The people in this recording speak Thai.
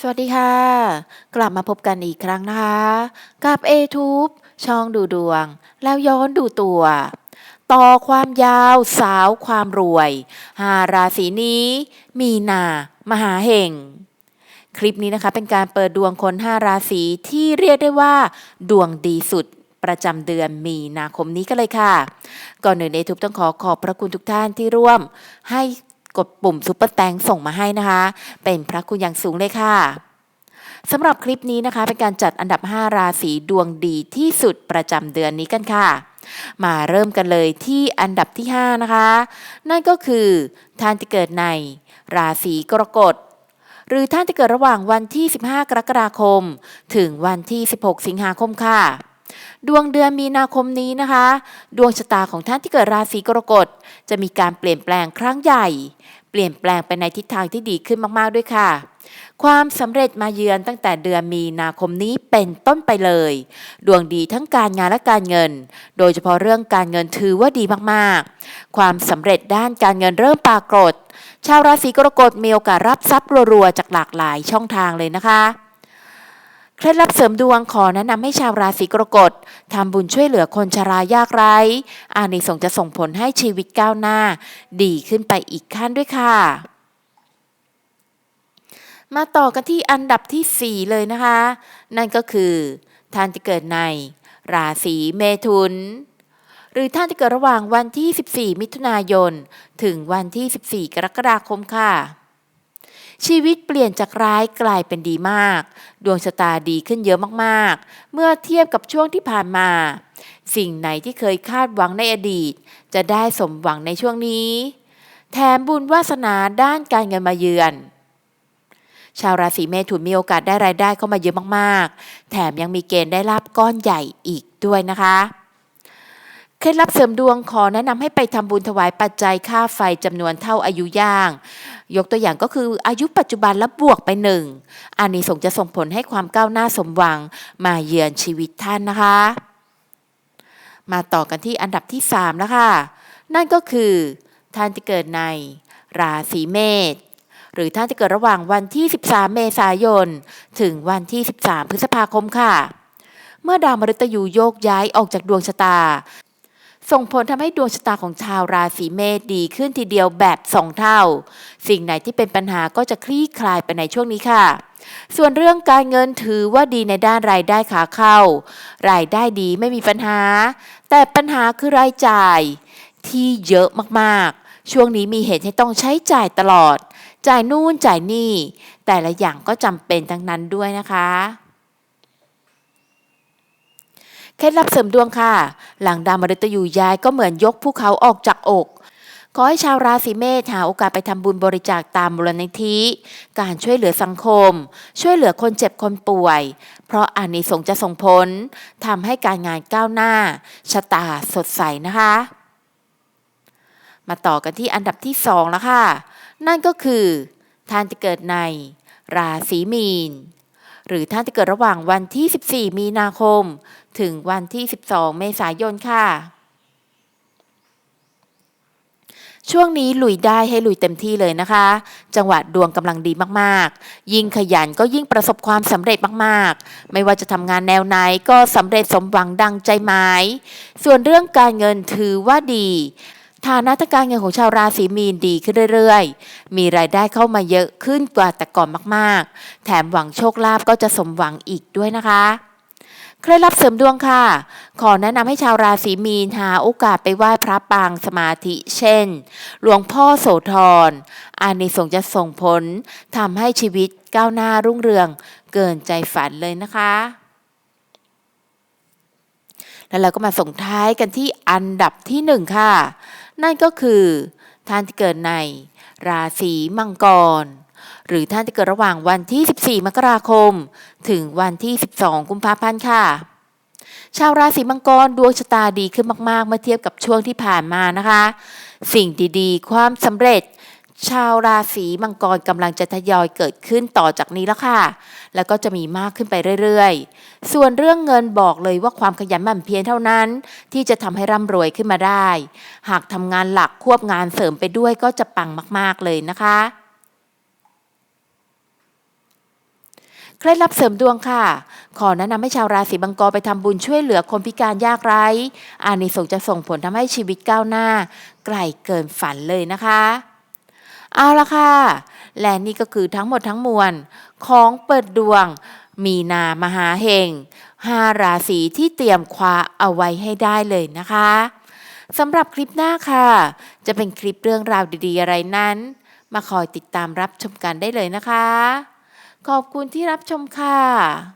สวัสดีค่ะ กลับมาพบกันอีกครั้งนะคะ กับ A-Tube ช่องดูดวง แล้วย้อนดูตัว ต่อความยาวสาวความรวยหาราศีนี้ มีนา มหาเห่ง คลิปนี้นะคะเป็นการเปิดดวงคน5ราศีที่เรียกได้ว่า ดวงดีสุดประจำเดือนมีนาคมนี้กันเลยค่ะ ก่อนหนึ่งในทุบต้องขอขอบพระคุณทุกท่านที่ร่วม ให้ กดปุ่มซุปเปอร์แตงส่งมาให้นะคะ เป็นพระคุณอย่างสูงเลยค่ะสำหรับคลิปนี้นะคะ เป็นการจัดอันดับ 5 ราศีดวงดีที่สุดประจำเดือนนี้กันค่ะ มาเริ่มกันเลยที่อันดับที่ 5 นะคะ นั่นก็คือท่านที่เกิดใน ราศีกรกฎหรือท่านที่เกิดระหว่างวันที่ 15 กรกฎาคม ถึงวันที่ 16 สิงหาคมค่ะ ดวงเดือนมีนาคมนี้นะคะ ดวงชะตาของท่านที่เกิดราศีกรกฎจะมีการเปลี่ยนแปลงครั้งใหญ่ เปลี่ยนแปลงไปในทิศทางที่ดีขึ้นมากๆด้วยค่ะ ความสำเร็จมาเยือนตั้งแต่เดือนมีนาคมนี้เป็นต้นไปเลย ดวงดีทั้งการงานและการเงิน โดยเฉพาะเรื่องการเงินถือว่าดีมากๆ ความสำเร็จด้านการเงินเริ่มปรากฏ ชาวราศีกรกฎมีโอกาสรับทรัพย์รัวๆจากหลากหลายช่องทางเลยนะคะ เคล็ดลับเสริมดวงขอแนะนำให้ชาวราศีกรกฎทำบุญช่วยเหลือคนชรายากไร้อานิสงส์จะส่งผลให้ชีวิตก้าวหน้า ดีขึ้นไปอีกขั้นด้วยค่ะ มาต่อกันที่อันดับที่ 4 เลยนะคะ นั่นก็คือท่านที่เกิดในราศีเมถุน หรือท่านที่เกิดระหว่างวันที่ 14 มิถุนายน ถึงวันที่ 14 กรกฎาคมค่ะ ชีวิตเปลี่ยนจากร้ายกลายเป็นดีมาก ดวงชะตาดีขึ้นเยอะมากๆ เมื่อเทียบกับช่วงที่ผ่านมา สิ่งไหนที่เคยคาดหวังในอดีต จะได้สมหวังในช่วงนี้ แถมบุญวาสนาด้านการเงินมาเยือน ชาวราศีเมถุนมีโอกาสได้รายได้เข้ามาเยอะมากๆ แถมยังมีเกณฑ์ได้รับก้อนใหญ่อีกด้วยนะคะ ล็ดลับเสริมดวงขอแนะนำให้ไปทำบุญถวายปัจจัยค่าไฟจำนวนเท่าอายุย่าง ยกตัวอย่างก็คืออายุปัจจุบันและบวกไปหนึ่งอันนี้ส่งจะส่งผลให้ความก้าวหน้าสมหวังมาเยือนชีวิตท่านนะคะ มาต่อกันที่อันดับที่3แล้วค่ะนั่นก็คือท่านที่เกิดในราศีเมษหรือท่านที่เกิดระหว่างวันที่ 13 เมษายน ถึงวันที่ 13 พฤษภาคมค่ะ เมื่อดาวมฤตยูโยกย้ายออกจากดวงชะตา ส่งผลทำให้ดวงชะตาของชาวราศีเมษดีขึ้นทีเดียวแบบสองเท่า สิ่งไหนที่เป็นปัญหาก็จะคลี่คลายไปในช่วงนี้ค่ะ ส่วนเรื่องการเงินถือว่าดีในด้านรายได้ขาเข้า รายได้ดีไม่มีปัญหา แต่ปัญหาคือรายจ่ายที่เยอะมากๆ ช่วงนี้มีเหตุให้ต้องใช้จ่ายตลอด จ่ายนู่นจ่ายนี่ แต่ละอย่างก็จำเป็นทั้งนั้นด้วยนะคะ เคล็ดลับเสริมดวงค่ะ หลังดาวมฤตยูย้ายก็เหมือนยกภูเขาออกจากอก ขอให้ชาวราศีเมษหาโอกาสไปทำบุญบริจาคตามมูลนิธิ การช่วยเหลือสังคม ช่วยเหลือคนเจ็บคนป่วย เพราะอานิสงส์จะส่งผลทำให้การงานก้าวหน้าชะตาสดใสนะคะ มาต่อกันที่อันดับที่สองแล้วค่ะ นั่นก็คือท่านที่เกิดในราศีมีน หรือท่านที่เกิดระหว่างวันที่ 14 มีนาคม ถึงวันที่ 12 เมษายนค่ะ ช่วงนี้ลุยได้ให้ลุยเต็มที่เลยนะคะ จังหวะดวงกำลังดีมากๆ ยิ่งขยันก็ยิ่งประสบความสำเร็จมากๆ ไม่ว่าจะทำงานแนวไหนก็สำเร็จสมหวังดังใจหมาย ส่วนเรื่องการเงินถือว่าดีฐานะทางการเงินของชาวราศีมีนดีขึ้นเรื่อยๆ มีรายได้เข้ามาเยอะขึ้นกว่าแต่ก่อนมากๆ แถมหวังโชคลาภก็จะสมหวังอีกด้วยนะคะ เคล็ดลับเสริมดวงค่ะ ขอแนะนำให้ชาวราศีมีนหาโอกาสไปไหว้พระปางสมาธิ เช่น หลวงพ่อโสธรอานิสงส์จะส่งผลทำให้ชีวิตก้าวหน้ารุ่งเรืองเกินใจฝันเลยนะคะ แล้วเราก็มาส่งท้ายกันที่อันดับที่หนึ่งค่ะ นั่นก็คือท่านที่เกิดในราศีมังกร หรือท่านที่เกิดระหว่างวันที่ 14 มกราคม ถึงวันที่ 12 กุมภาพันธ์ค่ะ ชาวราศีมังกรดวงชะตาดีขึ้นมาก ๆ เมื่อเทียบกับช่วงที่ผ่านมานะคะ สิ่งดีๆ ความสำเร็จชาวราศีมังกรกำลังจะทยอยเกิดขึ้นต่อจากนี้แล้วค่ะ แล้วก็จะมีมากขึ้นไปเรื่อยๆ ส่วนเรื่องเงินบอกเลยว่าความขยันหมั่นเพียรเท่านั้น ที่จะทำให้ร่ำรวยขึ้นมาได้ หากทำงานหลักควบงานเสริมไปด้วยก็จะปังมากๆเลยนะคะ เคล็ดลับเสริมดวงค่ะ ขอแนะนำให้ชาวราศีมังกรไปทำบุญช่วยเหลือคนพิการยากไร้อานิสงส์จะส่งผลทำให้ชีวิตก้าวหน้า ไกลเกินฝันเลยนะคะ เอาละค่ะ และนี่ก็คือทั้งหมดทั้งมวล ของเปิดดวง มีนามหาเฮงห้าราศีที่เตรียมคว้าเอาไว้ให้ได้เลยนะคะสำหรับคลิปหน้าค่ะ จะเป็นคลิปเรื่องราวดีๆอะไรนั้น มาคอยติดตามรับชมกันได้เลยนะคะ ขอบคุณที่รับชมค่ะ